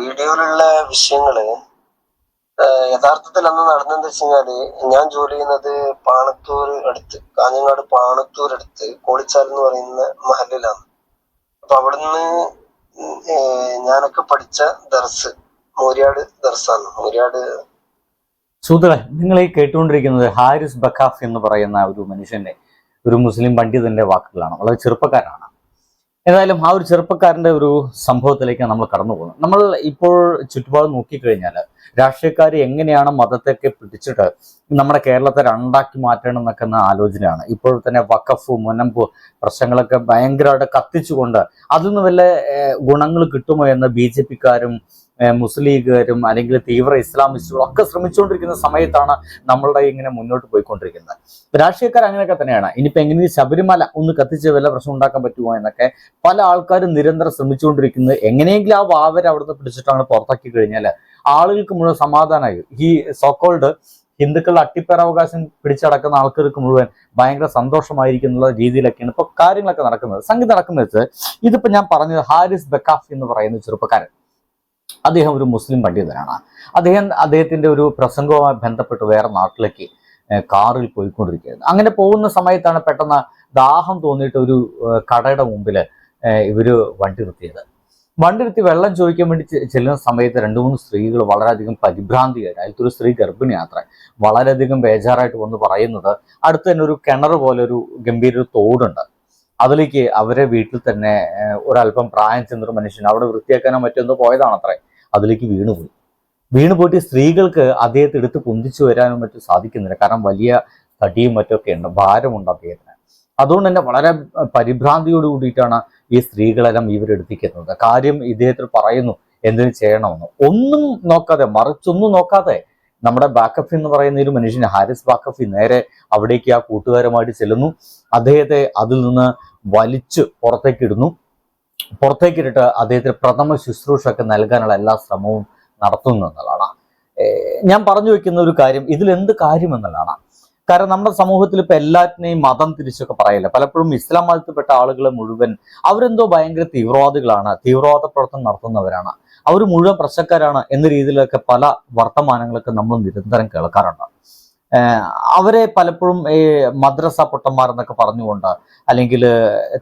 വീഡിയോയിലുള്ള വിഷയങ്ങൾ യഥാർത്ഥത്തിൽ അന്ന് നടന്നെന്ന് വെച്ച് കഴിഞ്ഞാൽ ഞാൻ ജോലി ചെയ്യുന്നത് പാണത്തൂർ അടുത്ത് കാഞ്ഞങ്ങാട് പാണത്തൂർ അടുത്ത് കോളിച്ചാൽ എന്ന് പറയുന്ന മഹലിലാണ്. അപ്പൊ അവിടുന്ന് ഞാനൊക്കെ പഠിച്ച ദർസ് മൂര്യാട് ദർസാണ്. മൂര്യാട് സുഹൃത്തുക്കളെ നിങ്ങൾ ഈ കേട്ടുകൊണ്ടിരിക്കുന്നത് ഹാരിസ് ബക്കാഫ് എന്ന് പറയുന്ന ഒരു മനുഷ്യന്റെ ഒരു മുസ്ലിം പണ്ഡിതന്റെ വാക്കുകളാണ്. വളരെ ചെറുപ്പക്കാരനാണ്. ഏതായാലും ആ ഒരു ചെറുപ്പക്കാരന്റെ ഒരു സംഭവത്തിലേക്ക് നമ്മൾ കടന്നു പോകുന്നത് നമ്മൾ ഇപ്പോൾ ചുറ്റുപാട് നോക്കിക്കഴിഞ്ഞാൽ രാഷ്ട്രീയക്കാർ എങ്ങനെയാണ് മതത്തെയൊക്കെ പിടിച്ചിട്ട് നമ്മുടെ കേരളത്തെ രണ്ടാക്കി മാറ്റണം എന്നൊക്കെ എന്ന ആലോചനയാണ്. ഇപ്പോൾ തന്നെ വക്കഫ് മുനമ്പ് പ്രശ്നങ്ങളൊക്കെ ഭയങ്കരമായിട്ട് കത്തിച്ചുകൊണ്ട് അതിൽ നിന്ന് വല്ല ഗുണങ്ങൾ കിട്ടുമോ എന്ന് ബി ജെ പിക്കാരും മുസ്ലിം അല്ലെങ്കിൽ തീവ്ര ഇസ്ലാമിസ്റ്റുകളും ഒക്കെ ശ്രമിച്ചുകൊണ്ടിരിക്കുന്ന സമയത്താണ് നമ്മളുടെ ഇങ്ങനെ മുന്നോട്ട് പോയിക്കൊണ്ടിരിക്കുന്നത്. രാഷ്ട്രീയക്കാർ അങ്ങനെയൊക്കെ തന്നെയാണ്. ഇനിയിപ്പോൾ എങ്ങനെ ശബരിമല ഒന്ന് കത്തിച്ച് വല്ല പ്രശ്നം ഉണ്ടാക്കാൻ പറ്റുമോ എന്നൊക്കെ പല ആൾക്കാരും നിരന്തരം ശ്രമിച്ചുകൊണ്ടിരിക്കുന്നത്. എങ്ങനെയെങ്കിലും ആ വാവരെ അവിടുന്ന് പിടിച്ചിട്ടാണ് പുറത്താക്കി കഴിഞ്ഞാൽ ആളുകൾക്ക് മുഴുവൻ സമാധാനമായി ഈ സോക്കോൾഡ് ഹിന്ദുക്കളുടെ അട്ടിപ്പേരവകാശം പിടിച്ചടക്കുന്ന ആൾക്കാർക്ക് മുഴുവൻ ഭയങ്കര സന്തോഷമായിരിക്കും എന്നുള്ള രീതിയിലൊക്കെയാണ് ഇപ്പോൾ കാര്യങ്ങളൊക്കെ നടക്കുന്നത്. സംഗതി നടക്കുന്നത് വെച്ച് ഇതിപ്പോൾ ഞാൻ പറഞ്ഞത് ഹാരിസ് ബക്കാഫ് എന്ന് പറയുന്ന ചെറുപ്പക്കാരൻ. അദ്ദേഹം ഒരു മുസ്ലിം പണ്ഡിതനാണ്. അദ്ദേഹം അദ്ദേഹത്തിന്റെ ഒരു പ്രസംഗവുമായി ബന്ധപ്പെട്ട് വേറെ നാട്ടിലേക്ക് കാറിൽ പോയിക്കൊണ്ടിരിക്കുകയായിരുന്നു. അങ്ങനെ പോകുന്ന സമയത്താണ് പെട്ടെന്ന് ദാഹം തോന്നിയിട്ട് ഒരു കടയുടെ മുമ്പിൽ ഇവർ വണ്ടി നിർത്തിയത്. വണ്ടി നിർത്തി വെള്ളം ചോദിക്കാൻ വേണ്ടി ചെല്ലുന്ന സമയത്ത് രണ്ട് മൂന്ന് സ്ത്രീകൾ വളരെയധികം പരിഭ്രാന്തിയായി. ഒരു സ്ത്രീ ഗർഭിണിയാത്ര. വളരെയധികം ബേജാറായിട്ട് വന്ന് പറയുന്നത് അടുത്ത് തന്നെ ഒരു കിണർ പോലെ ഒരു ഗംഭീര തോടുണ്ട്. അതിലേക്ക് അവരെ വീട്ടിൽ തന്നെ ഒരല്പം പ്രായം ചെന്നൊരു മനുഷ്യൻ അവിടെ വൃത്തിയാക്കാനോ മറ്റൊന്ന് പോയതാണത്രേ. അതിലേക്ക് വീണുപോയി വീണുപോയിട്ട് സ്ത്രീകൾക്ക് അദ്ദേഹത്തെ എടുത്ത് പൊന്തിച്ചു വരാനും മറ്റും സാധിക്കുന്നില്ല. കാരണം വലിയ തടിയും മറ്റൊക്കെ ഉണ്ട് ഭാരമുണ്ട് അദ്ദേഹത്തിന്. അതുകൊണ്ട് തന്നെ വളരെ പരിഭ്രാന്തിയോട് കൂടിയിട്ടാണ് ഈ സ്ത്രീകളെല്ലാം ഇവരെടുത്തിക്കുന്നത് കാര്യം ഇദ്ദേഹത്തിൽ പറയുന്നു എന്തിനു ചെയ്യണമെന്ന്? ഒന്നും നോക്കാതെ മറിച്ചൊന്നും നോക്കാതെ നമ്മുടെ ബാക്കഫി എന്ന് പറയുന്ന ഒരു മനുഷ്യൻ ഹാരിസ് ബാക്കഫി നേരെ അവിടേക്ക് ആ കൂട്ടുകാരുമായിട്ട് ചെല്ലുന്നു. അദ്ദേഹത്തെ അതിൽ നിന്ന് വലിച്ചു പുറത്തേക്ക് ഇടുന്നു. പുറത്തേക്കിട്ടിട്ട് അദ്ദേഹത്തിന് പ്രഥമ ശുശ്രൂഷ ഒക്കെ നൽകാനുള്ള എല്ലാ ശ്രമവും നടത്തുന്നു എന്നുള്ളതാണ്. ഞാൻ പറഞ്ഞു വെക്കുന്ന ഒരു കാര്യം ഇതിൽ എന്ത് കാര്യം എന്നുള്ളതാണ്. കാരണം നമ്മുടെ സമൂഹത്തിൽ ഇപ്പൊ എല്ലാറ്റിനെയും മതം തിരിച്ചൊക്കെ പറയില്ല? പലപ്പോഴും ഇസ്ലാം മതത്തിൽപ്പെട്ട ആളുകൾ മുഴുവൻ അവരെന്തോ ഭയങ്കര തീവ്രവാദികളാണ് തീവ്രവാദ പ്രവർത്തനം നടത്തുന്നവരാണ്. അവർ മുഴുവൻ പ്രശ്നക്കാരാണ് എന്ന രീതിയിലൊക്കെ പല വർത്തമാനങ്ങളൊക്കെ നമ്മൾ നിരന്തരം കേൾക്കാറുണ്ട്. അവരെ പലപ്പോഴും ഈ മദ്രസ പൊട്ടന്മാരെന്നൊക്കെ പറഞ്ഞുകൊണ്ട് അല്ലെങ്കിൽ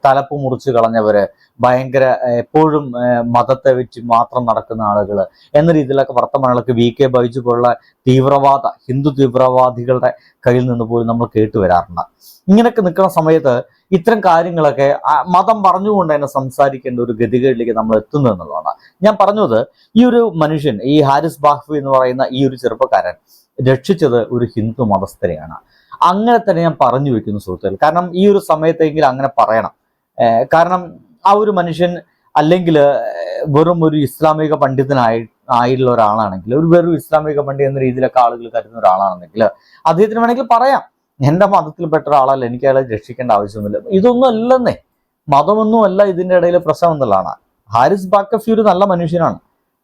തലപ്പ് മുറിച്ച് കളഞ്ഞവര് ഭയങ്കര എപ്പോഴും മതത്തെ വെച്ച് മാത്രം നടക്കുന്ന ആളുകൾ എന്ന രീതിയിലൊക്കെ വർത്തമാനങ്ങളൊക്കെ വി കെ ബൈജു പോലുള്ള തീവ്രവാദ ഹിന്ദു തീവ്രവാദികളുടെ കയ്യിൽ നിന്ന് പോലും നമ്മൾ കേട്ടു വരാറുണ്ട്. ഇങ്ങനെയൊക്കെ നിൽക്കുന്ന സമയത്ത് ഇത്തരം കാര്യങ്ങളൊക്കെ മതം പറഞ്ഞുകൊണ്ട് തന്നെ സംസാരിക്കേണ്ട ഒരു ഗതികളിലേക്ക് നമ്മൾ എത്തുന്നു എന്നുള്ളതാണ്. ഞാൻ പറഞ്ഞത് ഈ ഒരു മനുഷ്യൻ ഈ ഹാരിസ് ബാഹ്വി എന്ന് പറയുന്ന ഈ ഒരു ചെറുപ്പക്കാരൻ രക്ഷിച്ചത് ഒരു ഹിന്ദു മതസ്ഥരെയാണ്. അങ്ങനെ തന്നെ ഞാൻ പറഞ്ഞു വെക്കുന്നു സുഹൃത്തുക്കൾ കാരണം ഈ ഒരു സമയത്തെങ്കിലും അങ്ങനെ പറയണം. കാരണം ആ ഒരു മനുഷ്യൻ അല്ലെങ്കിൽ വെറും ഒരു ഇസ്ലാമിക പണ്ഡിതനായി ആയിട്ടുള്ള ഒരാളാണെങ്കിൽ ഒരു വെറും ഇസ്ലാമിക പണ്ഡിത എന്ന രീതിയിലൊക്കെ ആളുകൾ കരുതുന്ന ഒരാളാണെങ്കിൽ അദ്ദേഹത്തിന് വേണമെങ്കിൽ പറയാം എന്റെ മതത്തിൽപ്പെട്ട ഒരാളല്ല എനിക്ക് അയാളെ രക്ഷിക്കേണ്ട ആവശ്യമൊന്നുമില്ല. ഇതൊന്നും അല്ലെന്നേ. മതമൊന്നും അല്ല ഇതിന്റെ ഇടയിൽ പ്രശ്നം എന്നുള്ളതാണ്. ഹാരിസ് ബാക്കഫി ഒരു നല്ല മനുഷ്യനാണ്.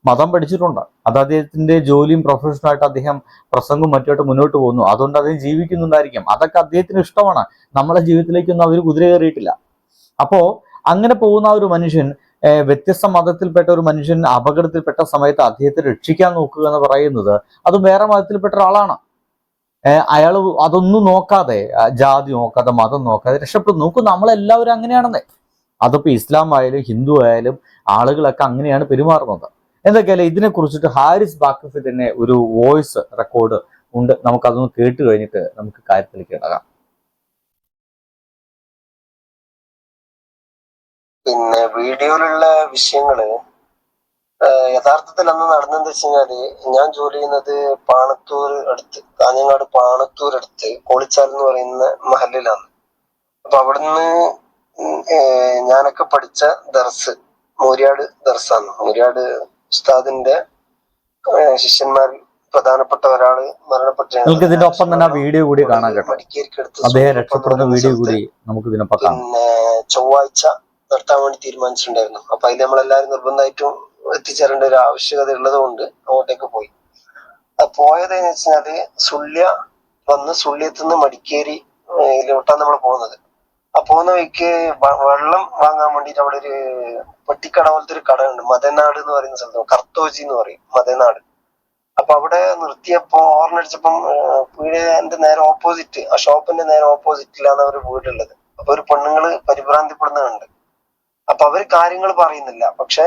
മതം പഠിച്ചിട്ടുണ്ട്. അത് അദ്ദേഹത്തിന്റെ ജോലിയും പ്രൊഫഷനായിട്ട് അദ്ദേഹം പ്രസംഗവും മറ്റുമായിട്ട് മുന്നോട്ട് പോകുന്നു. അതുകൊണ്ട് അദ്ദേഹം ജീവിക്കുന്നുണ്ടായിരിക്കും. അതൊക്കെ അദ്ദേഹത്തിന് ഇഷ്ടമാണ്. നമ്മുടെ ജീവിതത്തിലേക്കൊന്നും അവർ കുതിര കയറിയിട്ടില്ല. അപ്പോ അങ്ങനെ പോകുന്ന ഒരു മനുഷ്യൻ വ്യത്യസ്ത മതത്തിൽപ്പെട്ട ഒരു മനുഷ്യൻ അപകടത്തിൽപ്പെട്ട സമയത്ത് അദ്ദേഹത്തെ രക്ഷിക്കാൻ നോക്കുക എന്ന് പറയുന്നത് അത് വേറെ മതത്തിൽപ്പെട്ട ഒരാളാണ്. അയാൾ അതൊന്നും നോക്കാതെ ജാതി നോക്കാതെ മതം നോക്കാതെ രക്ഷപ്പെടും നോക്കും നമ്മളെല്ലാവരും അങ്ങനെയാണെന്നേ. അതിപ്പോ ഇസ്ലാം ആയാലും ഹിന്ദു ആയാലും ആളുകളൊക്കെ അങ്ങനെയാണ് പെരുമാറുന്നത്. എന്തൊക്കെയാലും ഇതിനെ കുറിച്ചിട്ട് ഹാരിസ് ബാക്കഫി തന്നെ ഒരു വോയിസ് റെക്കോർഡ് ഉണ്ട്. നമുക്കതൊന്ന് കേട്ട് കഴിഞ്ഞിട്ട് നമുക്ക് കാര്യത്തിലേക്ക് ഇടകാം പിന്നെ വീഡിയോയിലുള്ള വിഷയങ്ങൾ യഥാർത്ഥത്തിൽ അന്ന് നടന്നെന്ന് വെച്ച് കഴിഞ്ഞാൽ ഞാൻ ജോലി ചെയ്യുന്നത് പാണത്തൂർ അടുത്ത് കാഞ്ഞങ്ങാട് പാണത്തൂർ അടുത്ത് കോളിച്ചാൽ എന്ന് പറയുന്ന മഹലിലാണ്. അപ്പൊ അവിടുന്ന് ഞാനൊക്കെ പഠിച്ച ദർസ് മൂര്യാട് ദർസാണ്. മൂര്യാട് ഉസ്താദിന്റെ ശിഷ്യന്മാർ ശിഷ്യന്മാരിൽ പ്രധാനപ്പെട്ട ഒരാൾ മരണപ്പെട്ടു ഇതിന്റെ ഒപ്പം തന്നെ വീഡിയോ കൂടി കാണാൻ കേട്ടോ. മടിക്കേരിക്കടുത്ത് അദ്ദേഹം രക്ഷപ്പെടുന്ന വീഡിയോ കൂടി നമുക്ക് ഇതിനൊപ്പം പിന്നെ ചൊവ്വാഴ്ച നടത്താൻ വേണ്ടി തീരുമാനിച്ചിട്ടുണ്ടായിരുന്നു. അപ്പൊ അതിൽ നമ്മളെല്ലാരും നിർബന്ധമായിട്ടും എത്തിച്ചേരേണ്ട ഒരു ആവശ്യകത ഉള്ളത് കൊണ്ട് അങ്ങോട്ടേക്ക് പോയി. അത് പോയത് എന്ന് വെച്ചാൽ സുള്യ വന്ന് സുള്യത്തുനിന്ന് മടിക്കേരി ഇതിലോട്ടാണ് നമ്മൾ പോകുന്നത്. ആ പോകുന്ന വഴിക്ക് വെള്ളം വാങ്ങാൻ വേണ്ടിട്ട് അവിടെ ഒരു പെട്ടിക്കട പോലത്തെ ഒരു കടയുണ്ട്. മതനാട് എന്ന് പറയുന്ന സ്ഥലത്ത് കർത്തോജി എന്ന് പറയും മതനാട്. അപ്പൊ അവിടെ നിർത്തിയപ്പോ ഓർണടിച്ചപ്പം വീടിന്റെ നേരെ ഓപ്പോസിറ്റ് ആ ഷോപ്പിന്റെ നേരെ ഓപ്പോസിറ്റിലാണ് അവർ വീടുള്ളത്. അപ്പൊ ഒരു പെണ്ണുങ്ങൾ പരിഭ്രാന്തിപ്പെടുന്നുണ്ട് അപ്പൊ അവർ കാര്യങ്ങൾ പറയുന്നില്ല. പക്ഷെ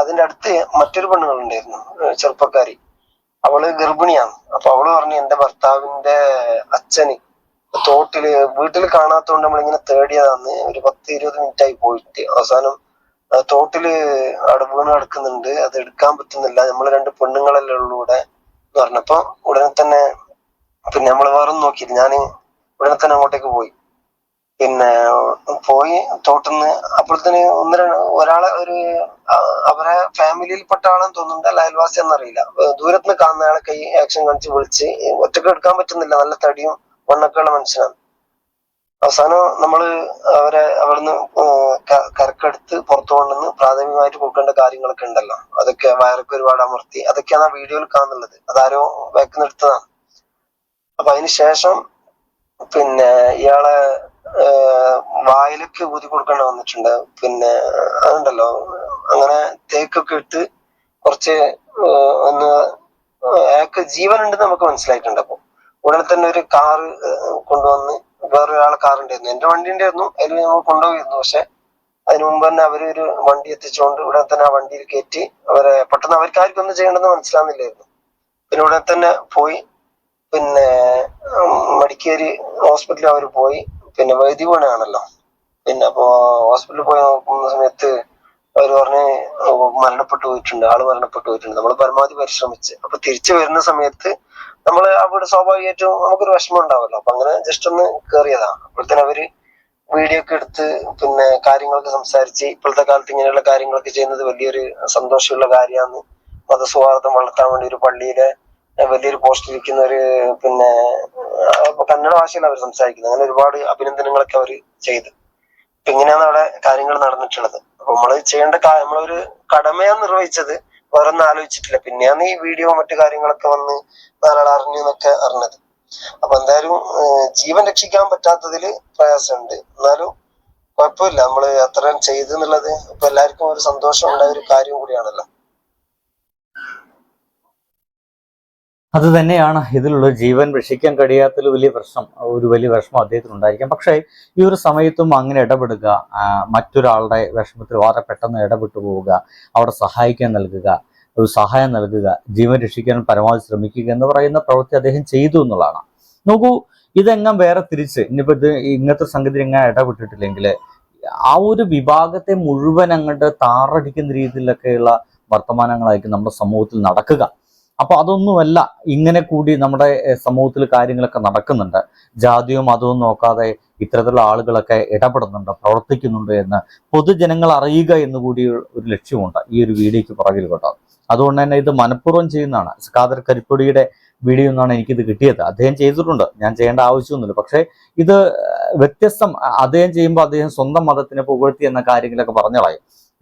അതിന്റെ അടുത്ത് മറ്റൊരു പെണ്ണുങ്ങൾ ഉണ്ടായിരുന്നു ചെറുപ്പക്കാരി. അവൾ ഗർഭിണിയാണ്. അപ്പൊ അവൾ പറഞ്ഞു എന്റെ ഭർത്താവിന്റെ അച്ഛന് തോട്ടിൽ വീട്ടിൽ കാണാത്തോണ്ട് നമ്മളിങ്ങനെ തേടിയതാന്ന് ഒരു പത്ത് ഇരുപത് മിനിറ്റ് ആയി പോയിട്ട് അവസാനം തോട്ടിൽ അവിടെ വീണ് കിടക്കുന്നുണ്ട്. അത് എടുക്കാൻ പറ്റുന്നില്ല. നമ്മൾ രണ്ട് പെണ്ണുങ്ങളല്ലേ ഉള്ളൂ ഇവിടെ. പറഞ്ഞപ്പോ ഉടനെ തന്നെ പിന്നെ നമ്മൾ വേറെ നോക്കി ഞാൻ ഉടനെ തന്നെ അങ്ങോട്ടേക്ക് പോയി. പിന്നെ പോയി തോട്ടുന്ന് അപ്പുറത്തിന് ഒന്ന് ഒരാളെ ഒരു അവരെ ഫാമിലിയിൽപ്പെട്ട ആളെന്ന് തോന്നുന്നുണ്ട്. അയൽവാസി എന്നറിയില്ല ദൂരത്തുനിന്ന് കാണുന്ന ആളെ കൈ ആക്ഷൻ കാണിച്ച് വിളിച്ച് ഒറ്റയ്ക്ക് എടുക്കാൻ പറ്റുന്നില്ല. നല്ല തടിയും വണ്ണൊക്കെയുള്ള മനുഷ്യനാണ്. അവസാനം നമ്മൾ അവരെ അവിടുന്ന് കരക്കെടുത്ത് പുറത്തു കൊണ്ടുവന്ന് പ്രാഥമികമായിട്ട് കൊടുക്കേണ്ട കാര്യങ്ങളൊക്കെ ഉണ്ടല്ലോ. അതൊക്കെ വയറൊക്കെ ഒരുപാട് അമർത്തി. അതൊക്കെയാണ് ആ വീഡിയോയിൽ കാണുന്നുള്ളത്. അതാരോ വേക്കുന്നെടുത്തതാണ് അപ്പൊ അതിന് ശേഷം പിന്നെ ഇയാളെ വായിലൊക്കെ ഊതി കൊടുക്കേണ്ടി വന്നിട്ടുണ്ട്. പിന്നെ അതുണ്ടല്ലോ അങ്ങനെ തേക്കൊക്കെ ഇട്ട് കുറച്ച് ഒന്ന് അയാൾക്ക് ജീവനുണ്ടെന്ന് നമുക്ക് മനസ്സിലായിട്ടുണ്ട് അപ്പൊ ഉടനെ തന്നെ ഒരു കാറ് കൊണ്ടുവന്ന് വേറൊരാളെ കാർ ഉണ്ടായിരുന്നു എന്റെ വണ്ടി ഉണ്ടായിരുന്നു അതിൽ ഞങ്ങൾ കൊണ്ടുപോയിരുന്നു. പക്ഷെ അതിനു മുമ്പ് തന്നെ അവർ ഒരു വണ്ടി എത്തിച്ചുകൊണ്ട് ഉടനെ തന്നെ ആ വണ്ടിയിൽ കയറ്റി അവരെ പെട്ടെന്ന് അവർക്ക് ആർക്കും ഒന്നും ചെയ്യണമെന്ന് മനസ്സിലാകുന്നില്ലായിരുന്നു പിന്നെ ഉടനെ തന്നെ പോയി. പിന്നെ മടിക്കേരി ഹോസ്പിറ്റലിൽ അവർ പോയി. പിന്നെ വൈദ്യ പണിയാണല്ലോ. പിന്നെ അപ്പോ ഹോസ്പിറ്റലിൽ പോയി നോക്കുന്ന സമയത്ത് അവർ പറഞ്ഞ് മരണപ്പെട്ടു പോയിട്ടുണ്ട്. ആൾ മരണപ്പെട്ടു പോയിട്ടുണ്ട്. നമ്മൾ പരമാവധി പരിശ്രമിച്ച്. അപ്പൊ തിരിച്ചു വരുന്ന സമയത്ത് നമ്മൾ അവിടെ സ്വാഭാവികമായിട്ടും നമുക്കൊരു വിഷമം ഉണ്ടാവല്ലോ. അപ്പൊ അങ്ങനെ ജസ്റ്റ് ഒന്ന് കേറിയതാണ് അപ്പോഴത്തേന് അവർ വീഡിയോ ഒക്കെ എടുത്ത് പിന്നെ കാര്യങ്ങളൊക്കെ സംസാരിച്ച് ഇപ്പോഴത്തെ കാലത്ത് ഇങ്ങനെയുള്ള കാര്യങ്ങളൊക്കെ ചെയ്യുന്നത് വലിയൊരു സന്തോഷമുള്ള കാര്യമാണ്. മതസൗഹാർദ്ദം വളർത്താൻ വേണ്ടി ഒരു പള്ളിയിലെ വലിയൊരു പോസ്റ്റ് ഇരിക്കുന്ന ഒരു പിന്നെ കന്നഡ ഭാഷയിൽ അവർ സംസാരിക്കുന്നത് അങ്ങനെ ഒരുപാട് അഭിനന്ദനങ്ങളൊക്കെ അവർ ചെയ്ത്. അപ്പൊ ഇങ്ങനെയാണ് അവിടെ കാര്യങ്ങൾ നടന്നിട്ടുള്ളത്. അപ്പൊ നമ്മൾ ചെയ്യേണ്ട നമ്മളൊരു കടമയാണ് നിർവഹിച്ചത്. വേറെ ഒന്നും ആലോചിച്ചിട്ടില്ല. പിന്നെയാണ് ഈ വീഡിയോ മറ്റു കാര്യങ്ങളൊക്കെ വന്ന് ധാരാളം അറിഞ്ഞു എന്നൊക്കെ അറിഞ്ഞത്. അപ്പൊ എന്തായാലും ജീവൻ രക്ഷിക്കാൻ പറ്റാത്തതിൽ പ്രയാസമുണ്ട്. എന്നാലും കുഴപ്പമില്ല. നമ്മൾ അത്രയും ചെയ്തു എന്നുള്ളത് ഇപ്പൊ എല്ലാവർക്കും ഒരു സന്തോഷം ഉണ്ടായ ഒരു കാര്യം കൂടിയാണല്ലോ. അത് തന്നെയാണ് ഇതിലുള്ള ജീവൻ രക്ഷിക്കാൻ കഴിയാത്തതിൽ വലിയ പ്രശ്നം ഒരു വലിയ വിഷമം അദ്ദേഹത്തിന് ഉണ്ടായിരിക്കാം. പക്ഷേ ഈ ഒരു സമയത്തും അങ്ങനെ ഇടപെടുക മറ്റൊരാളുടെ വിഷമത്തിൽ വളരെ പെട്ടെന്ന് ഇടപെട്ടു പോവുക അവിടെ സഹായിക്കാൻ നൽകുക ഒരു സഹായം നൽകുക ജീവൻ രക്ഷിക്കാൻ പരമാവധി ശ്രമിക്കുക എന്ന് പറയുന്ന പ്രവൃത്തി അദ്ദേഹം ചെയ്തു എന്നുള്ളതാണ്. നോക്കൂ ഇതെങ്ങാൻ വേറെ തിരിച്ച് ഇനിയിപ്പോ ഇത് ഇങ്ങനത്തെ സംഗതി എങ്ങനെ ഇടപെട്ടിട്ടില്ലെങ്കിൽ ആ ഒരു വിഭാഗത്തെ മുഴുവൻ അങ്ങോട്ട് താറടിക്കുന്ന രീതിയിലൊക്കെയുള്ള വർത്തമാനങ്ങളായിരിക്കും നമ്മുടെ സമൂഹത്തിൽ നടക്കുക. അപ്പൊ അതൊന്നുമല്ല ഇങ്ങനെ കൂടി നമ്മുടെ സമൂഹത്തിൽ കാര്യങ്ങളൊക്കെ നടക്കുന്നുണ്ട്. ജാതിയോ മതവും നോക്കാതെ ഇത്തരത്തിലുള്ള ആളുകളൊക്കെ ഇടപെടുന്നുണ്ട് പ്രവർത്തിക്കുന്നുണ്ട് എന്ന് പൊതുജനങ്ങൾ അറിയുക എന്ന് കൂടി ഒരു ലക്ഷ്യമുണ്ട് ഈ ഒരു വീഡിയോയ്ക്ക് പുറകിൽ കേട്ടോ. അതുകൊണ്ട് തന്നെ ഇത് മനഃപൂർവം ചെയ്യുന്നതാണ്. ഖാദർ കരിപ്പൊടിയുടെ വീഡിയോ എന്നാണ് എനിക്കിത് കിട്ടിയത്. അദ്ദേഹം ചെയ്തിട്ടുണ്ട്. ഞാൻ ചെയ്യേണ്ട ആവശ്യമൊന്നുമില്ല. പക്ഷേ ഇത് വ്യത്യസ്തം അദ്ദേഹം ചെയ്യുമ്പോൾ അദ്ദേഹം സ്വന്തം മതത്തിനെ പുകഴ്ത്തി എന്ന കാര്യങ്ങളൊക്കെ പറഞ്ഞു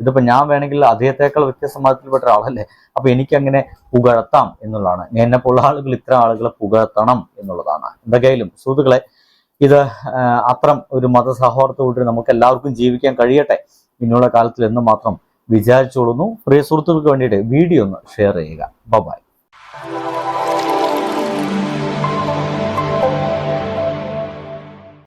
ഇതിപ്പോ ഞാൻ വേണമെങ്കിൽ അദ്ദേഹത്തെക്കാൾ വ്യത്യസ്ത ആളല്ലേ ഒരാളല്ലേ? അപ്പൊ എനിക്കങ്ങനെ പുകഴ്ത്താം എന്നുള്ളതാണ്. എന്നെപ്പോലുള്ള ആളുകൾ ഇത്തരം ആളുകളെ പുകഴ്ത്തണം എന്നുള്ളതാണ്. എന്തൊക്കെയായാലും സുഹൃത്തുക്കളെ ഇത് അത്രം ഒരു മതസൗഹാർദ്ദത്തോടെ നമുക്ക് എല്ലാവർക്കും ജീവിക്കാൻ കഴിയട്ടെ. ഇനിയുള്ള കാലത്തിൽ എന്ന് മാത്രം വിചാരിച്ചോളുന്നു. പ്രിയ സുഹൃത്തുക്കൾക്ക് വേണ്ടിയിട്ട് വീഡിയോ ഒന്ന് ഷെയർ ചെയ്യുക. ബൈ